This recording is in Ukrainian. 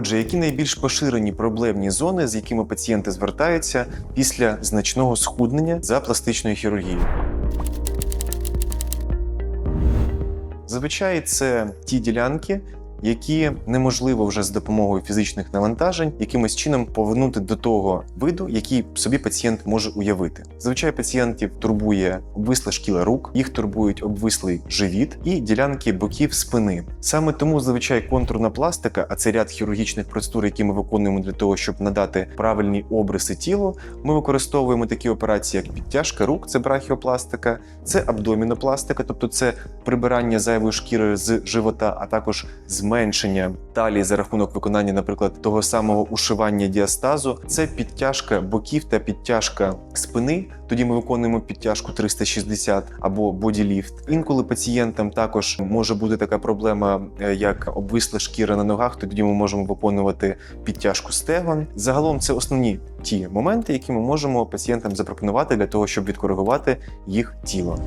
Отже, які найбільш поширені проблемні зони, з якими пацієнти звертаються після значного схуднення за пластичною хірургією? Зазвичай це ті ділянки, які неможливо вже з допомогою фізичних навантажень якимось чином повернути до того виду, який собі пацієнт може уявити. Зазвичай пацієнтів турбує обвисла шкіла рук, їх турбують обвислий живіт і ділянки боків спини. Саме тому зазвичай контурна пластика, а це ряд хірургічних процедур, які ми виконуємо для того, щоб надати правильні обриси тілу. Ми використовуємо такі операції, як підтяжка рук, це брахіопластика, це абдомінопластика, тобто це прибирання зайвої шкіри з живота, а також зменшення талії за рахунок виконання, наприклад, того самого ушивання діастазу. Це підтяжка боків та підтяжка спини. Тоді ми виконуємо підтяжку 360 або боділіфт. Інколи пацієнтам також може бути така проблема, е, як обвисла шкіра на ногах. Тоді ми можемо виконувати підтяжку стегон. Загалом це основні ті моменти, які ми можемо пацієнтам запропонувати для того, щоб відкоригувати їх тіло.